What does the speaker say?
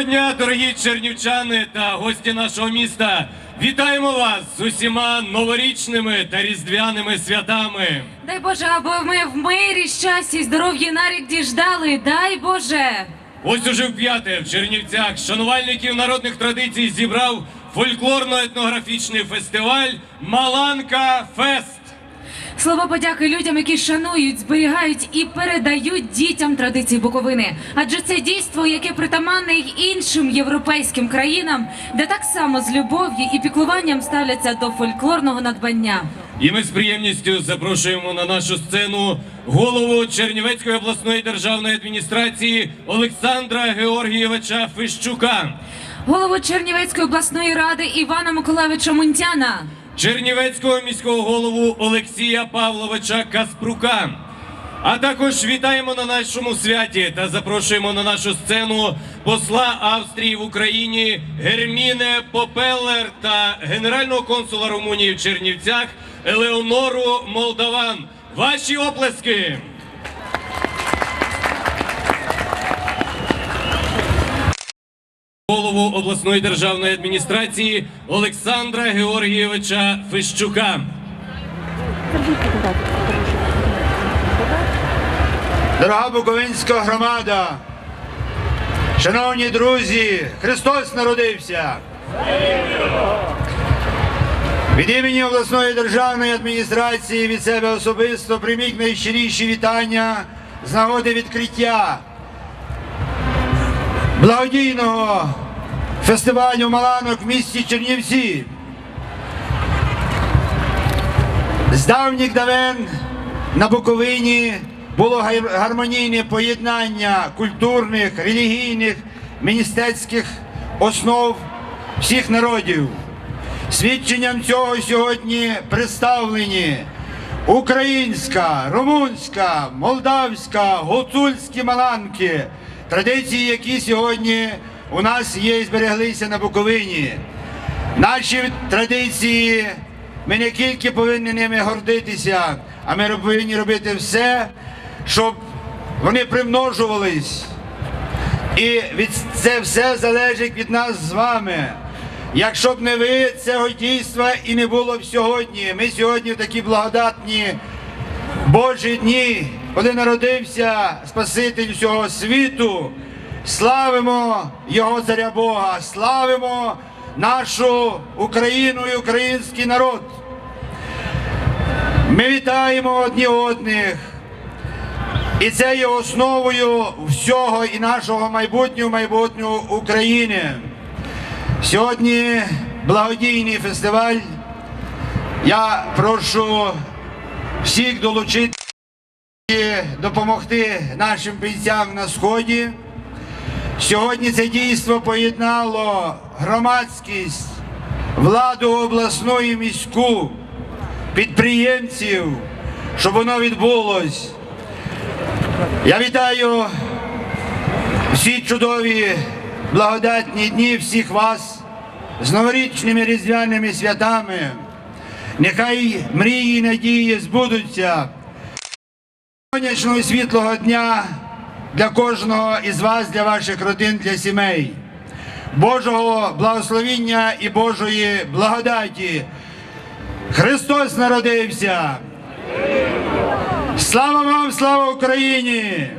Доброго дня, дорогі чернівчани та гості нашого міста. Вітаємо вас з усіма новорічними та різдвяними святами. Дай Боже, аби ми в мирі, щасті, й здоров'ї на рік діждали. Дай Боже. Ось уже вп'яте в Чернівцях шанувальників народних традицій зібрав фольклорно-етнографічний фестиваль Маланка Фест. Слова подяки людям, які шанують, зберігають і передають дітям традиції Буковини. Адже це дійство, яке притаманне й іншим європейським країнам, де так само з любов'ю і піклуванням ставляться до фольклорного надбання. І ми з приємністю запрошуємо на нашу сцену голову Чернівецької обласної державної адміністрації Олександра Георгійовича Фищука. Голову Чернівецької обласної ради Івана Миколайовича Мунтяна. Чернівецького міського голову Олексія Павловича Каспрука. А також вітаємо на нашому святі та запрошуємо на нашу сцену посла Австрії в Україні Герміне Попеллер та генерального консула Румунії в Чернівцях Елеонору Молдаван. Ваші оплески! Голову обласної державної адміністрації Олександра Георгійовича Фищука. Дорога Буковинська громада, шановні друзі, Христос народився. Від імені обласної державної адміністрації від себе особисто прийміть найщиріші вітання з нагоди відкриття благодійного фестивалю Маланок в місті Чернівці. З давніх давен на Буковині було гармонійне поєднання культурних, релігійних, міністерських основ всіх народів. Свідченням цього сьогодні представлені українська, румунська, молдавська, гуцульські маланки, традиції, які сьогодні у нас є і збереглися на Буковині. Наші традиції, ми не тільки повинні ними гордитися, а ми повинні робити все, щоб вони примножувались. І від це все залежить від нас з вами. Якщо б не ви, цього дійства і не було б сьогодні. Ми сьогодні в такі благодатні Божі дні, коли народився Спаситель всього світу, славимо Його царя Бога, славимо нашу Україну і український народ. Ми вітаємо одні одних. І це є основою всього і нашого майбутнього майбутнього України. Сьогодні благодійний фестиваль. Я прошу всіх долучити допомогти нашим бійцям на сході. Сьогодні це дійство поєднало громадськість, владу обласну і міську, підприємців, щоб воно відбулось. Я вітаю всі чудові благодатні дні всіх вас з новорічними різдвяними святами. Нехай мрії і надії збудуться. Сонячного і світлого дня для кожного із вас, для ваших родин, для сімей. Божого благословіння і Божої благодаті. Христос народився. Слава вам, слава Україні!